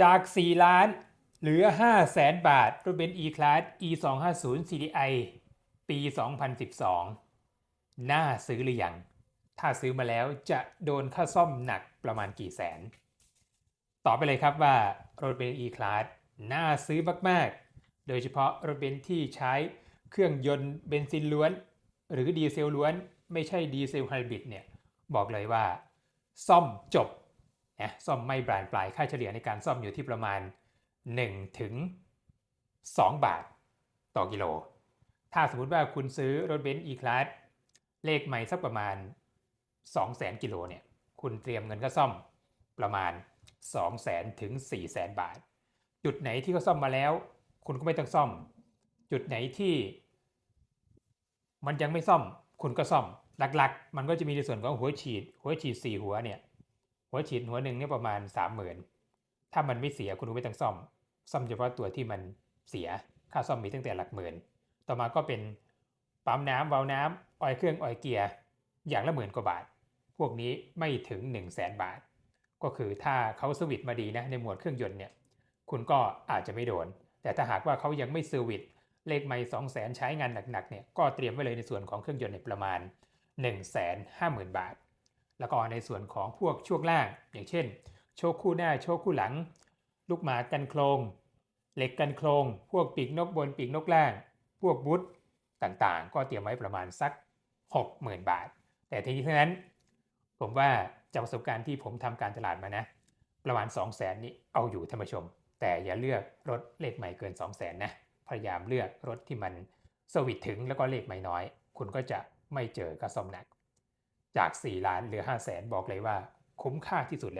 จาก 4 ล้านเหลือ 5 แสนบาทรถเบนซ์ E-Class E 2 5 0 CDI ปี 2012 น่าซื้อหรือยัง ถ้าซื้อมาแล้วจะโดนค่าซ่อมหนักประมาณกี่แสน ตอบไปเลยครับว่ารถเบนซ์ E-Class น่าซื้อมาก ๆ โดยเฉพาะรถเบนซ์ที่ใช้เครื่องยนต์เบนซินล้วน หรือดีเซลล้วน ไม่ใช่ดีเซลไฮบริดเนี่ย บอกเลยว่า ซ่อมจบ นะซ่อมไม่บานปลายค่าเฉลี่ยในการซ่อมอยู่ที่ประมาณ 1 ถึง 2 บาทต่อกิโล ถ้าสมมติว่าคุณซื้อรถเบนซ์ E-Class เลขใหม่สักประมาณ 200,000 กิโลเนี่ยคุณเตรียมเงินค่าซ่อมประมาณ 200,000 ถึง 400,000 บาท จุดไหนที่เขาซ่อมมาแล้ว คุณก็ไม่ต้องซ่อม จุดไหนที่ มันยังไม่ซ่อม คุณก็ซ่อมหลักๆ มันก็จะมีในส่วนของหัวฉีด หัวฉีด 4 หัวเนี่ย หัวฉีดหัวหนึ่งเนี่ยประมาณ30,000ถ้ามันไม่เสียคุณไม่ต้องซ่อม ซ่อมเฉพาะตัวที่มันเสียค่าซ่อมมีตั้งแต่หลักหมื่น ต่อมาก็เป็นปั๊มน้ำวาล์วน้ำออยเครื่องออยเกียร์อย่างละหมื่นกว่าบาท พวกนี้ไม่ถึง 1 0 0 0 0แสนบาท ก็คือถ้าเขาสวิตช์มาดีนะในหมวดเครื่องยนต์เนี่ยคุณก็อาจจะไม่โดน แต่ถ้าหากว่าเขายังไม่เซอร์วิสเลขไม่2 0 0 0 0 0ใช้งานหนักๆเนี่ยก็เตรียมไว้เลยในส่วนของเครื่องยนต์เนี่ยประมาณ 1 5 0 0 0 0 บาท แล้วก็ในส่วนของพวกช่วงล่าง อย่างเช่น โชคคู่หน้าโชคคู่หลัง ลูกหมากันโครง เหล็กกันโครง พวกปีกนกบนปีกนกล่าง พวกบุตต่างๆ ก็เตรียมไว้ประมาณสัก 60,000 บาท แต่ทีนี้ทั้งนั้น ผมว่าจากประสบการณ์ที่ผมทำการตลาดมานะ ประมาณ 2 0 0 0 0 0นี่เอาอยู่ท่านผู้ชม แต่อย่าเลือกรถเลขใหม่เกิน 2 0 0 0 0 0นะพยายามเลือกรถที่มันสวิตถึงแล้วก็เลขใหม่น้อย คุณก็จะไม่เจอกระซอมหนัก จาก 4 ล้านเหลือ 5 0 0แสนบอกเลยว่าคุ้มค่าที่สุดแล้ว